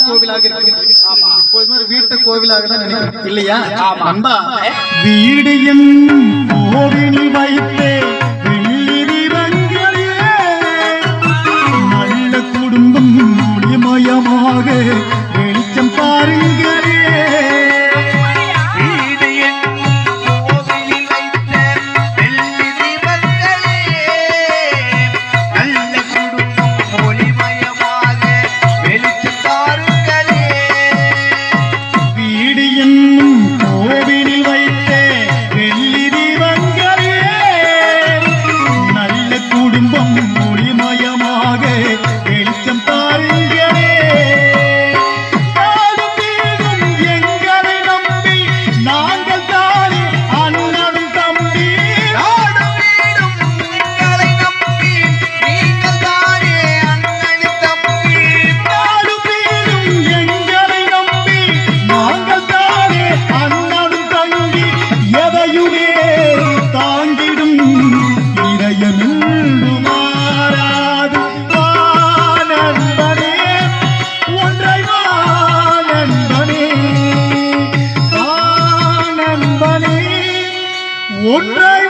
கோவிலாக இருக்கு எப்போதுமே வீட்டை கோவிலாக தான் நினைக்கிறேன். இல்லையா? அன்பா வீடு என்ன লাগে உன்னை